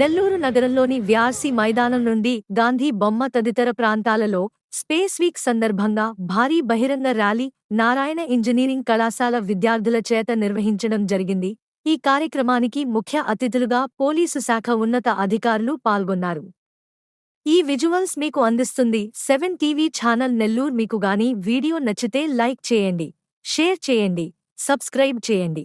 నెల్లూరు నగరంలోని వ్యాసి మైదానం నుండి గాంధీ బొమ్మ తదితర ప్రాంతాలలో స్పేస్ వీక్ సందర్భంగా భారీ బహిరంగ ర్యాలీ నారాయణ ఇంజనీరింగ్ కళాశాల విద్యార్థుల చేత నిర్వహించడం జరిగింది. ఈ కార్యక్రమానికి ముఖ్య అతిథులుగా పోలీసు శాఖ ఉన్నత అధికారులు పాల్గొన్నారు. ఈ విజువల్స్ మీకు అందిస్తుంది సెవెన్ టీవీ ఛానల్ నెల్లూరు మీకు గాని వీడియో నచ్చితే లైక్ చేయండి షేర్ చేయండి సబ్స్క్రైబ్ చేయండి.